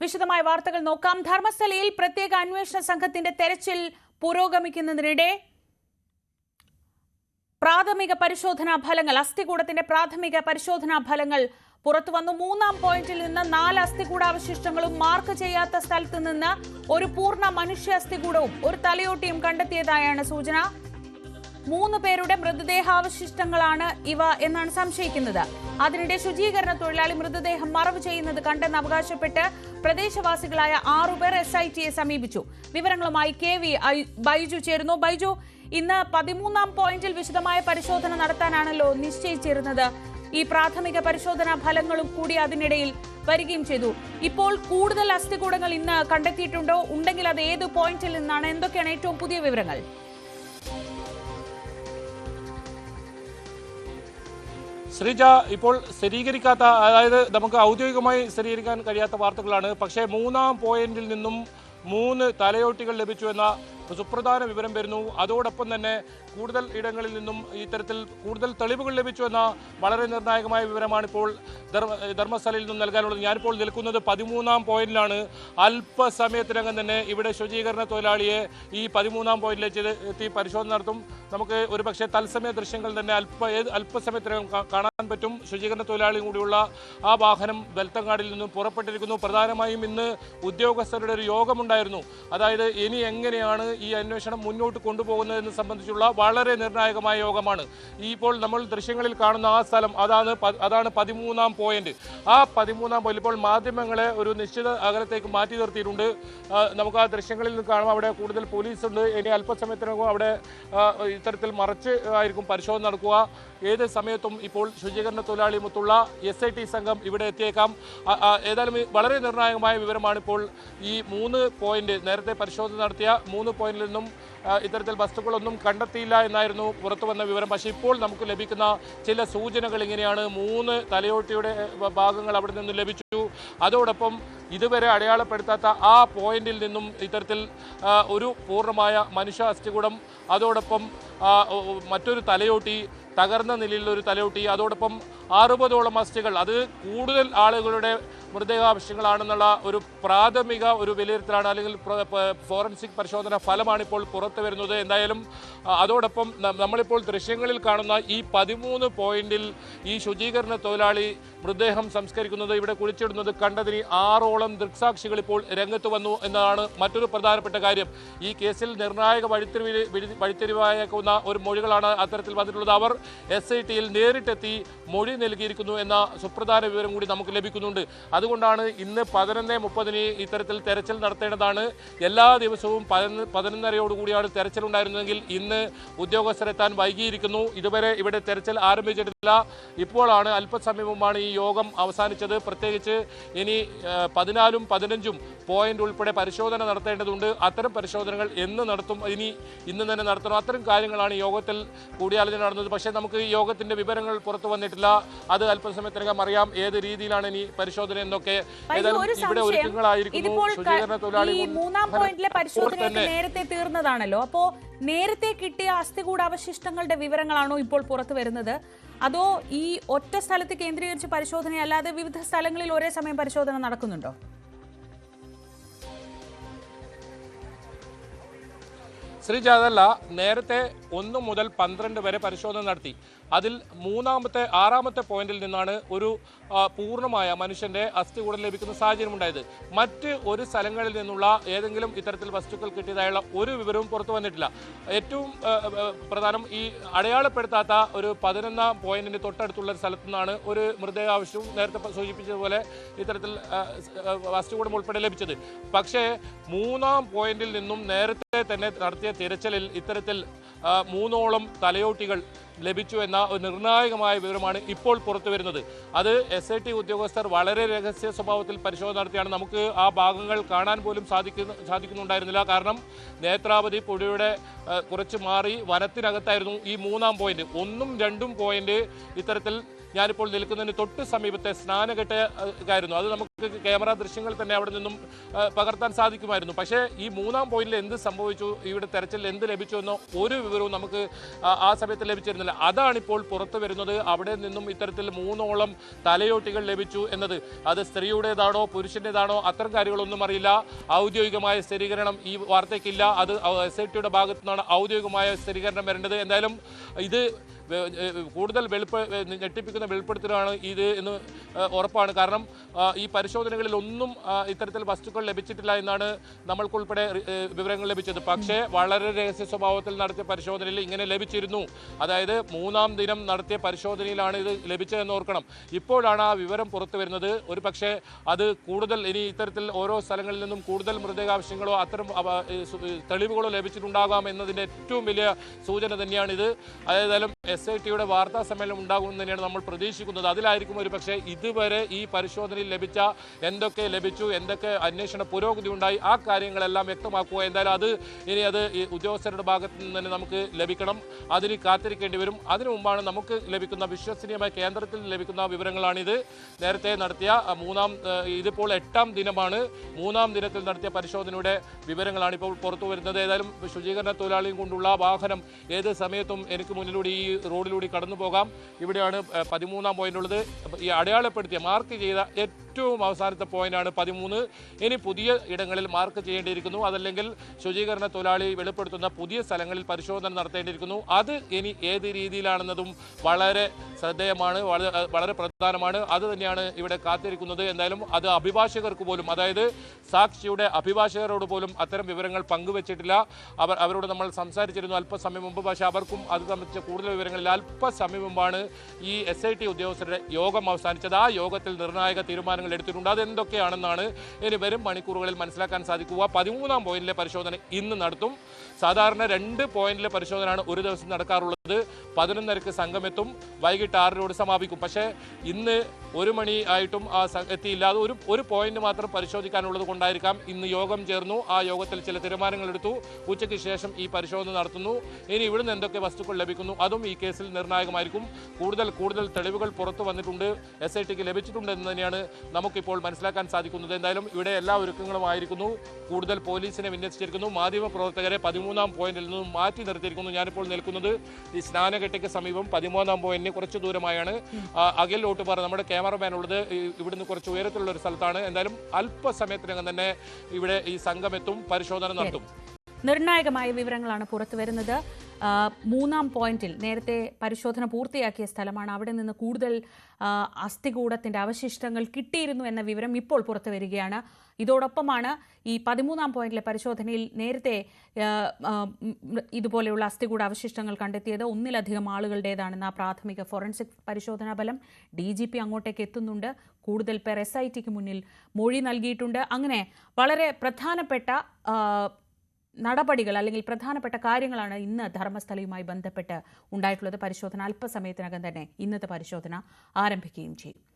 വിശദമായ വാർത്തകൾ നോക്കാം. ധർമ്മസ്ഥലയിൽ പ്രത്യേക അന്വേഷണ സംഘത്തിന്റെ തെരച്ചിൽ പുരോഗമിക്കുന്നതിനിടെ പ്രാഥമിക പരിശോധനാ ഫലങ്ങൾ അസ്ഥികൂടത്തിന്റെ പ്രാഥമിക പരിശോധനാ ഫലങ്ങൾ പുറത്തു വന്നു. മൂന്നാം പോയിന്റിൽ നിന്ന് നാല് അസ്ഥികൂടാവശിഷ്ടങ്ങളും മാർക്ക് ചെയ്യാത്ത സ്ഥലത്ത് നിന്ന് ഒരു പൂർണ മനുഷ്യ അസ്ഥികൂടവും ഒരു തലയോട്ടിയും കണ്ടെത്തിയതായാണ് സൂചന. മൂന്ന് പേരുടെ മൃതദേഹാവശിഷ്ടങ്ങളാണ് ഇവ എന്നാണ് സംശയിക്കുന്നത്. അതിനിടെ ശുചീകരണ തൊഴിലാളി മൃതദേഹം മറവ് ചെയ്യുന്നത് കണ്ടെന്ന് അവകാശപ്പെട്ട് പ്രദേശവാസികളായ ആറുപേർ എസ് ഐ ടിയെ സമീപിച്ചു. വിവരങ്ങളുമായി കെ വി ബൈജു ചേരുന്നു. ബൈജു ഇന്ന് പതിമൂന്നാം പോയിന്റിൽ വിശദമായ പരിശോധന നടത്താനാണല്ലോ നിശ്ചയിച്ചിരുന്നത്. ഈ പ്രാഥമിക പരിശോധനാ ഫലങ്ങളും കൂടി അതിനിടയിൽ വരികയും ചെയ്തു. ഇപ്പോൾ കൂടുതൽ അസ്ഥികൂടങ്ങൾ ഇന്ന് കണ്ടെത്തിയിട്ടുണ്ടോ? ഉണ്ടെങ്കിൽ അത് ഏത് പോയിന്റിൽ നിന്നാണ്? എന്തൊക്കെയാണ് ഏറ്റവും പുതിയ വിവരങ്ങൾ? ശ്രീജ ഇപ്പോൾ സ്ഥിരീകരിക്കാത്ത അതായത് നമുക്ക് ഔദ്യോഗികമായി സ്ഥിരീകരിക്കാൻ കഴിയാത്ത വാർത്തകളാണ്. പക്ഷേ മൂന്നാം പോയിന്റിൽ നിന്നും മൂന്ന് തലയോട്ടികൾ ലഭിച്ചു എന്ന സുപ്രധാന വിവരം വരുന്നു. അതോടൊപ്പം തന്നെ കൂടുതൽ ഇടങ്ങളിൽ നിന്നും ഇത്തരത്തിൽ കൂടുതൽ തെളിവുകൾ ലഭിച്ചു എന്ന വളരെ നിർണായകമായ വിവരമാണ് ഇപ്പോൾ ധർമ്മ- ധർമ്മസ്ഥലയിൽ നിന്നും നൽകാനുള്ളത്. ഞാനിപ്പോൾ നിൽക്കുന്നത് പതിമൂന്നാം പോയിന്റിലാണ്. അല്പസമയത്തിനകം തന്നെ ഇവിടെ ശുചീകരണ തൊഴിലാളിയെ ഈ പതിമൂന്നാം പോയിന്റിലേക്ക് എത്തി പരിശോധന നടത്തും. നമുക്ക് ഒരുപക്ഷെ തത്സമയ ദൃശ്യങ്ങൾ തന്നെ അല്പ ഏത് അല്പസമയത്തിനകം കാണാൻ പറ്റും. ശുചീകരണ തൊഴിലാളിയും കൂടിയുള്ള ആ വാഹനം വെൽത്തങ്ങാടിൽ നിന്നും പുറപ്പെട്ടിരിക്കുന്നു. പ്രധാനമായും ഇന്ന് ഉദ്യോഗസ്ഥരുടെ ഒരു യോഗമുണ്ടായിരുന്നു. അതായത് ഇനി എങ്ങനെയാണ് ഈ അന്വേഷണം മുന്നോട്ട് കൊണ്ടുപോകുന്നതെന്ന് സംബന്ധിച്ചുള്ള വളരെ നിർണായകമായ യോഗമാണ്. ഈ ഇപ്പോൾ നമ്മൾ ദൃശ്യങ്ങളിൽ കാണുന്ന ആ സ്ഥലം അതാണ് അതാണ് പതിമൂന്നാം പോയിന്റ്. ആ പതിമൂന്നാം പോയിന്റ് ഇപ്പോൾ മാധ്യമങ്ങളെ ഒരു നിശ്ചിത അകലത്തേക്ക് മാറ്റി നിർത്തിയിട്ടുണ്ട്. നമുക്ക് ആ ദൃശ്യങ്ങളിൽ നിന്ന് കാണാം. അവിടെ കൂടുതൽ പോലീസ് ഉണ്ട് ഇനി അല്പസമയത്തിനകം അവിടെ ഇത്തരത്തിൽ മറച്ച് ആയിരിക്കും പരിശോധന നടക്കുക. ഏത് സമയത്തും ഇപ്പോൾ ശുചീകരണ തൊഴിലാളി മൊത്തുള്ള എസ് ഐ ടി സംഘം ഇവിടെ എത്തിയേക്കാം. ഏതായാലും വളരെ നിർണായകമായ വിവരമാണ് ഇപ്പോൾ ഈ മൂന്ന് പോയിന്റ് നേരത്തെ പരിശോധന നടത്തിയ മൂന്ന് പോയിന്റിൽ നിന്നും ഇത്തരത്തിൽ വസ്തുക്കളൊന്നും കണ്ടെത്തിയില്ല എന്നായിരുന്നു പുറത്തു വന്ന വിവരം. പക്ഷേ ഇപ്പോൾ നമുക്ക് ലഭിക്കുന്ന ചില സൂചനകൾ ഇങ്ങനെയാണ്. മൂന്ന് തലയോട്ടിയുടെ ഭാഗങ്ങൾ അവിടെ നിന്ന് ലഭിച്ചു. അതോടൊപ്പം ഇതുവരെ അടയാളപ്പെടുത്താത്ത ആ പോയിന്റിൽ നിന്നും ഇത്തരത്തിൽ ഒരു പൂർണമായ മനുഷ്യ അസ്ഥികൂടം. അതോടൊപ്പം മറ്റൊരു തലയോട്ടി തകർന്ന നിലയിലുള്ള ഒരു തലയോട്ടി. അതോടൊപ്പം അറുപതോളം അസ്ഥികൾ അത് കൂടുതൽ ആളുകളുടെ മൃതദേഹാവശ്യങ്ങളാണെന്നുള്ള ഒരു പ്രാഥമിക ഒരു വിലയിരുത്തലാണ് അല്ലെങ്കിൽ ഫോറൻസിക് പരിശോധന ഫലമാണ് ഇപ്പോൾ പുറത്തു വരുന്നത്. എന്തായാലും അതോടൊപ്പം നമ്മളിപ്പോൾ ദൃശ്യങ്ങളിൽ കാണുന്ന ഈ പതിമൂന്ന് പോയിന്റിൽ ഈ ശുചീകരണ തൊഴിലാളി മൃതദേഹം സംസ്കരിക്കുന്നത് ഇവിടെ കുളിച്ചിടുന്നത് കണ്ടതിന് ആറോളം ദൃക്സാക്ഷികൾ ഇപ്പോൾ രംഗത്ത് വന്നു എന്നതാണ് മറ്റൊരു പ്രധാനപ്പെട്ട കാര്യം. ഈ കേസിൽ നിർണായക വഴിത്തിരിവ് വഴിത്തിരിവായേക്കുന്ന ഒരു മൊഴികളാണ് അത്തരത്തിൽ വന്നിട്ടുള്ളത്. അവർ എസ് ഐ ടിയിൽ നേരിട്ടെത്തി മൊഴി നൽകിയിരിക്കുന്നു എന്ന സുപ്രധാന വിവരം കൂടി നമുക്ക് ലഭിക്കുന്നുണ്ട്. അതുകൊണ്ടാണ് ഇന്ന് പതിനൊന്ന് മുപ്പതിന് ഇത്തരത്തിൽ തെരച്ചിൽ നടത്തേണ്ടതാണ്. എല്ലാ ദിവസവും പതിനൊന്ന് പതിനൊന്നരയോടുകൂടിയാണ് തെരച്ചിൽ ഉണ്ടായിരുന്നതെങ്കിൽ ഇന്ന് ഉദ്യോഗസ്ഥരെത്താൻ വൈകിയിരിക്കുന്നു. ഇതുവരെ ഇവിടെ തെരച്ചിൽ ആരംഭിച്ചിട്ടില്ല. ഇപ്പോഴാണ് അല്പസമയം മുമ്പാണ് ഈ യോഗം അവസാനിച്ചത്. പ്രത്യേകിച്ച് ഇനി പതിനാലും പതിനഞ്ചും പോയിന്റ് ഉൾപ്പെടെ പരിശോധന നടത്തേണ്ടതുണ്ട്. അത്തരം പരിശോധനകൾ എന്ന് നടത്തും ഇനി ഇന്ന് തന്നെ നടത്തണം. അത്തരം കാര്യങ്ങളാണ് യോഗത്തിൽ കൂടിയാലോചന നടന്നത്. പക്ഷേ നമുക്ക് യോഗത്തിന്റെ വിവരങ്ങൾ പുറത്തു വന്നിട്ടില്ല. അത് അല്പസമയത്തിനകം അറിയാം. ഏത് രീതിയിലാണ് ഇനി പരിശോധന എന്നൊക്കെ ഇവിടെ ഒരുക്കങ്ങളായിരിക്കുന്നു. മൂന്നാം പോയിന്റിലെ പരിശോധനയൊക്കെ നേരത്തെ തീർന്നതാണല്ലോ. അപ്പോ നേരത്തെ കിട്ടിയ അസ്ഥികൂട അവശിഷ്ടങ്ങളുടെ വിവരങ്ങളാണോ ഇപ്പോൾ പുറത്തു വരുന്നത്? അതോ ഈ ഒറ്റ സ്ഥലത്ത് കേന്ദ്രീകരിച്ച് പരിശോധന അല്ലാതെ വിവിധ സ്ഥലങ്ങളിൽ ഒരേ സമയം പരിശോധന നടക്കുന്നുണ്ടോ? ശ്രീജ അതല്ല നേരത്തെ ഒന്ന് മുതൽ പന്ത്രണ്ട് വരെ പരിശോധന നടത്തി. അതിൽ മൂന്നാമത്തെ ആറാമത്തെ പോയിന്റിൽ നിന്നാണ് ഒരു പൂർണമായ മനുഷ്യന്റെ അസ്ഥികൂടം ലഭിക്കുന്ന സാഹചര്യം ഉണ്ടായത്. മറ്റ് ഒരു സ്ഥലങ്ങളിൽ നിന്നുള്ള ഏതെങ്കിലും ഇത്തരത്തിൽ വസ്തുക്കൾ കിട്ടിയതായുള്ള ഒരു വിവരവും പുറത്തു വന്നിട്ടില്ല. ഏറ്റവും പ്രധാനം ഈ അടയാളപ്പെടുത്താത്ത ഒരു പതിനൊന്നാം പോയിന്റിന് തൊട്ടടുത്തുള്ള സ്ഥലത്തു നിന്നാണ് ഒരു മൃതദേഹാവശ്യവും നേരത്തെ സൂചിപ്പിച്ചതുപോലെ ഇത്തരത്തിൽ വസ്തുകൂടം ഉൾപ്പെടെ ലഭിച്ചത്. പക്ഷേ മൂന്നാം പോയിന്റിൽ നിന്നും നേരത്തെ തന്നെ നടത്തിയ തിരച്ചിലിൽ ഇത്തരത്തിൽ മൂന്നോളം തലയോട്ടികൾ ലഭിച്ചു എന്ന നിർണായകമായ വിവരമാണ് ഇപ്പോൾ പുറത്തു വരുന്നത്. അത് എസ് ഐ ടി ഉദ്യോഗസ്ഥർ വളരെ രഹസ്യ സ്വഭാവത്തിൽ പരിശോധന നടത്തിയാണ്. നമുക്ക് ആ ഭാഗങ്ങൾ കാണാൻ പോലും സാധിക്കുന്ന സാധിക്കുന്നുണ്ടായിരുന്നില്ല. കാരണം നേത്രാവതി പുഴയുടെ കുറച്ച് മാറി വനത്തിനകത്തായിരുന്നു ഈ മൂന്നാം പോയിന്റ്. ഒന്നും രണ്ടും പോയിന്റ് ഇത്തരത്തിൽ ഞാനിപ്പോൾ നിൽക്കുന്നതിന് തൊട്ട് സമീപത്തെ സ്നാനഘട്ടായിരുന്നു അത് നമുക്ക് ക്യാമറ ദൃശ്യങ്ങൾ തന്നെ അവിടെ നിന്നും പകർത്താൻ സാധിക്കുമായിരുന്നു. പക്ഷേ ഈ മൂന്നാം പോയിന്റിൽ എന്ത് സംഭവിച്ചു? ഇവിടെ തെരച്ചിൽ എന്ത് ലഭിച്ചു എന്നോ ഒരു വിവരവും നമുക്ക് ആ, സമയത്ത് ലഭിച്ചിരുന്നില്ല. അതാണിപ്പോൾ പുറത്തു വരുന്നത്. അവിടെ നിന്നും ഇത്തരത്തിൽ മൂന്നോളം തലയോട്ടികൾ ലഭിച്ചു എന്നത്. അത് സ്ത്രീയുടേതാണോ പുരുഷന്റെതാണോ അത്തരം കാര്യങ്ങളൊന്നും അറിയില്ല. ഔദ്യോഗികമായ സ്ഥിരീകരണം ഈ വാർത്തയ്ക്കില്ല. അത് എസ് ഐ ടിയുടെ ഭാഗത്തു നിന്നാണ് ഔദ്യോഗികമായ സ്ഥിരീകരണം വരേണ്ടത്. എന്തായാലും ഇത് കൂടുതൽ വെളിപ്പ ഞെട്ടിപ്പിക്കുന്ന വെളിപ്പെടുത്തലാണ് ഇത് എന്ന് ഉറപ്പാണ്. കാരണം ഈ പരിശോധനകളിൽ ഒന്നും ഇത്തരത്തിൽ വസ്തുക്കൾ ലഭിച്ചിട്ടില്ല എന്നാണ് നമ്മൾക്കുൾപ്പെടെ വിവരങ്ങൾ ലഭിച്ചത്. പക്ഷേ വളരെ രഹസ്യ സ്വഭാവത്തിൽ നടത്തിയ പരിശോധനയിൽ ഇങ്ങനെ ലഭിച്ചിരുന്നു. അതായത് മൂന്നാം ദിനം നടത്തിയ പരിശോധനയിലാണ് ഇത് ലഭിച്ചതെന്ന് ഓർക്കണം. ഇപ്പോഴാണ് ആ വിവരം പുറത്തു വരുന്നത്. ഒരു പക്ഷേ അത് കൂടുതൽ ഇനി ഇത്തരത്തിൽ ഓരോ സ്ഥലങ്ങളിൽ നിന്നും കൂടുതൽ മൃതദേഹാവശ്യങ്ങളോ അത്തരം തെളിവുകളോ ലഭിച്ചിട്ടുണ്ടാകാം എന്നതിന്റെ ഏറ്റവും വലിയ സൂചന തന്നെയാണിത്. ഏതായാലും എസ് ഐ ടിയുടെ വാർത്താ സമ്മേളനം ഉണ്ടാകുമെന്ന് തന്നെയാണ് നമ്മൾ പ്രതീക്ഷിക്കുന്നത്. അതിലായിരിക്കും ഒരു പക്ഷേ ഇതുവരെ ഈ പരിശോധനയിൽ ലഭിച്ച എന്തൊക്കെ ലഭിച്ചു എന്തൊക്കെ അന്വേഷണ പുരോഗതി ഉണ്ടായി ആ കാര്യങ്ങളെല്ലാം വ്യക്തമാക്കുക. എന്തായാലും അത് ഇനി അത് ഉദ്യോഗസ്ഥരുടെ ഭാഗത്തു നിന്ന് തന്നെ നമുക്ക് ലഭിക്കണം. അതിന് കാത്തിരിക്കേണ്ടി വരും. അതിനു മുമ്പാണ് നമുക്ക് ലഭിക്കുന്ന വിശ്വസനീയമായ കേന്ദ്രത്തിൽ ലഭിക്കുന്ന വിവരങ്ങളാണിത്. നേരത്തെ നടത്തിയ മൂന്നാം ഇതിപ്പോൾ എട്ടാം ദിനമാണ്. മൂന്നാം ദിനത്തിൽ നടത്തിയ പരിശോധനയുടെ വിവരങ്ങളാണ് ഇപ്പോൾ പുറത്തു വരുന്നത്. ഏതായാലും ശുചീകരണ തൊഴിലാളിയും കൊണ്ടുള്ള വാഹനം ഏത് സമയത്തും എനിക്ക് മുന്നിലൂടെ ഈ റോഡിലൂടെ കടന്നു പോകാം ഇവിടെയാണ് പതിമൂന്നാം പോയിന്റ് ഉള്ളത്. ഈ അടയാളപ്പെടുത്തിയ മാർക്ക് ചെയ്ത ഏറ്റവും അവസാനത്തെ പോയിന്റാണ് പതിമൂന്ന്. ഇനി പുതിയ ഇടങ്ങളിൽ മാർക്ക് ചെയ്യേണ്ടിയിരിക്കുന്നു. അതല്ലെങ്കിൽ ശുചീകരണ തൊഴിലാളി വെളിപ്പെടുത്തുന്ന പുതിയ സ്ഥലങ്ങളിൽ പരിശോധന നടത്തേണ്ടിയിരിക്കുന്നു. അത് ഇനി ഏത് രീതിയിലാണെന്നതും വളരെ ശ്രദ്ധേയമാണ് വളരെ പ്രധാനമാണ്. അത് തന്നെയാണ് ഇവിടെ കാത്തിരിക്കുന്നത്. എന്തായാലും അത് അഭിഭാഷകർക്ക് പോലും അതായത് സാക്ഷിയുടെ അഭിഭാഷകരോട് പോലും അത്തരം വിവരങ്ങൾ പങ്കുവച്ചിട്ടില്ല. അവർ അവരോട് നമ്മൾ സംസാരിച്ചിരുന്നു അല്പസമയം മുമ്പ്. പക്ഷേ അവർക്കും അത് സംബന്ധിച്ച കൂടുതൽ വിവരങ്ങളിൽ അല്പസമയം മുമ്പാണ് ഈ എസ് ഐ ടി ഉദ്യോഗസ്ഥരുടെ യോഗം അവസാനിച്ചത്. ആ യോഗത്തിൽ നിർണായക തീരുമാനങ്ങൾ എടുത്തിട്ടുണ്ട്. അതെന്തൊക്കെയാണെന്നാണ് ഇനി വരും മണിക്കൂറുകളിൽ മനസ്സിലാക്കാൻ സാധിക്കുക. പതിമൂന്നാം പോയിന്റിലെ പരിശോധന ഇന്ന് നടത്തും. സാധാരണ രണ്ട് പോയിന്റിലെ പരിശോധനയാണ് ഒരു ദിവസം നടക്കാറുള്ളത്. പതിനൊന്നരക്ക് സംഘമെത്തും. വൈകിട്ട് ആറിനോട് സമാപിക്കും. പക്ഷേ ഇന്ന് ഒരു മണി ആയിട്ടും ആ എത്തിയില്ല. അത് ഒരു ഒരു പോയിന്റ് മാത്രം പരിശോധിക്കാനുള്ളത് കൊണ്ടായിരിക്കാം ഇന്ന് യോഗം ചേർന്നു. ആ യോഗത്തിൽ ചില തീരുമാനങ്ങൾ എടുത്തു. ഉച്ചയ്ക്ക് ശേഷം ഈ പരിശോധന നടത്തുന്നു. ഇനി ഇവിടുന്ന് എന്തൊക്കെ വസ്തുക്കൾ ലഭിക്കുന്നു? അതും ഈ കേസിൽ നിർണായകമായിരിക്കും. കൂടുതൽ കൂടുതൽ തെളിവുകൾ പുറത്തു വന്നിട്ടുണ്ട്. എസ് ഐ ടിക്ക് ലഭിച്ചിട്ടുണ്ട് എന്ന് തന്നെയാണ് നമുക്കിപ്പോൾ മനസ്സിലാക്കാൻ സാധിക്കുന്നത്. എന്തായാലും ഇവിടെ എല്ലാ ഒരുക്കങ്ങളും ആയിരിക്കുന്നു. കൂടുതൽ പോലീസിനെ വിന്യസിച്ചിരിക്കുന്നു. മാധ്യമ പ്രവർത്തകരെ പതിമൂന്നാം പോയിന്റിൽ നിന്നും മാറ്റി നിർത്തിയിരിക്കുന്നു. ഞാനിപ്പോൾ നിൽക്കുന്നത് ഈ സ്നാനഘട്ടയ്ക്ക് സമീപം പതിമൂന്നാം പോയിന്റിന് കുറച്ച് ദൂരമായാണ്. അഖിൽ ഓട്ടുപാറ നമ്മുടെ ക്യാമറമാൻ ഉള്ളത് ഇവിടുന്ന് കുറച്ച് ഉയരത്തിലുള്ള ഒരു സ്ഥലത്താണ്. എന്തായാലും അല്പസമയത്തിനകം തന്നെ ഇവിടെ ഈ സംഘമെത്തും പരിശോധന നടത്തും. നിർണായകമായ വിവരങ്ങളാണ് പുറത്തു വരുന്നത് ആ, മൂന്നാം പോയിന്റിൽ നേരത്തെ പരിശോധന പൂർത്തിയാക്കിയ സ്ഥലമാണ്. അവിടെ നിന്ന് കൂടുതൽ അസ്ഥികൂടത്തിന്റെ അവശിഷ്ടങ്ങൾ കിട്ടിയിരുന്നു എന്ന വിവരം ഇപ്പോൾ പുറത്തു വരികയാണ്. ഇതോടൊപ്പമാണ് ഈ പതിമൂന്നാം പോയിന്റിലെ പരിശോധനയിൽ നേരത്തെ ഇതുപോലെയുള്ള അസ്ഥികൂട അവശിഷ്ടങ്ങൾ കണ്ടെത്തിയത് ഒന്നിലധികം ആളുകളുടേതാണെന്ന പ്രാഥമിക ഫോറൻസിക് പരിശോധനാ ഫലം ഡി ജി പി അങ്ങോട്ടേക്ക് എത്തുന്നുണ്ട്. കൂടുതൽ പേർ എസ് ഐ ടിക്ക് മുന്നിൽ മൊഴി നൽകിയിട്ടുണ്ട്. അങ്ങനെ വളരെ പ്രധാനപ്പെട്ട നടപടികൾ അല്ലെങ്കിൽ പ്രധാനപ്പെട്ട കാര്യങ്ങളാണ് ഇന്ന് ധർമ്മസ്ഥലയുമായി ബന്ധപ്പെട്ട് ഉണ്ടായിട്ടുള്ളത്. പരിശോധന അല്പസമയത്തിനകം തന്നെ ഇന്നത്തെ പരിശോധന ആരംഭിക്കുകയും ചെയ്യും.